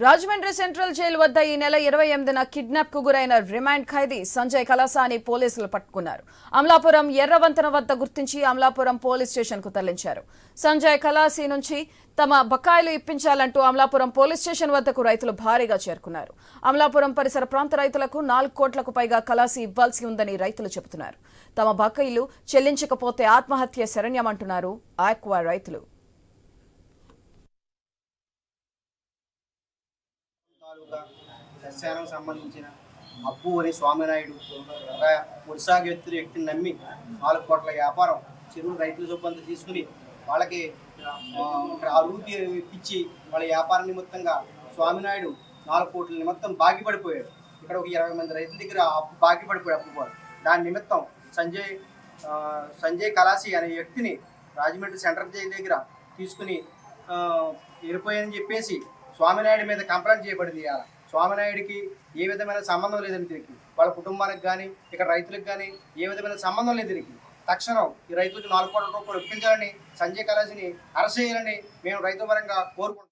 Rajahmundry central jail వద్ద ఈ నెల ఇరవై ఎనిమిదిన కిడ్నాప్కు గురైన రిమాండ్ ఖైదీ సంజయ్ కలాసాని పోలీసులు పట్టుకున్నారు. అమలాపురం ఎర్రవంతన వద్ద గుర్తించి అమలాపురం పోలీస్ స్టేషన్కు తరలించారు. సంజయ్ కలాసి నుంచి తమ బకాయిలు ఇప్పించాలంటూ అమలాపురం పోలీస్ స్టేషన్ వద్దకు రైతులు భారీగా చేరుకున్నారు. అమలాపురం పరిసర ప్రాంత రైతులకు నాలుగు కోట్లకు పైగా కలాసి ఇవ్వాల్సి ఉందని రైతులు చెబుతున్నారు. తమ బకాయిలు చెల్లించకపోతే ఆత్మహత్య శరణ్యమంటున్నారు ఆక్వా రైతులు. తాలూకా సస్యానికి సంబంధించిన అప్పు అని స్వామినాయుడు ఒక ఉత్సాహ వ్యక్తులు వ్యక్తిని నమ్మి నాలుగు కోట్ల వ్యాపారం చెరువులు రైతుల సొప్పంత తీసుకుని వాళ్ళకి ఆ, ఇక్కడ ఇప్పించి వాళ్ళ వ్యాపార నిమిత్తంగా స్వామినాయుడు నాలుగు కోట్ల నిమిత్తం బాకీ పడిపోయాడు ఇక్కడ ఒక ఇరవై మంది రైతుల దగ్గర అప్పు బాకీ పడిపోయాడు అప్పు వాళ్ళు దాని నిమిత్తం సంజయ్ సంజయ్ కలాసి అనే వ్యక్తిని రాజమండ్రి సెంట్రల్ జైలు దగ్గర తీసుకుని వెళ్ళిపోయాయని చెప్పేసి స్వామినాయుడు మీద కంప్లైంట్ చేయబడింది ఇవాళ. స్వామినాయుడికి ఏ విధమైన సంబంధం లేదని దీనికి వాళ్ళ కుటుంబానికి కానీ ఇక్కడ రైతులకు కానీ ఏ విధమైన సంబంధం లేదు దీనికి తక్షణం ఈ రైతులకు నాలుగు కోట్ల రూపాయలు ఒప్పించాలని సంజయ్ కళాసిని అరెస్ట్ చేయాలని మేము రైతు పరంగా కోరుకుంటున్నాం.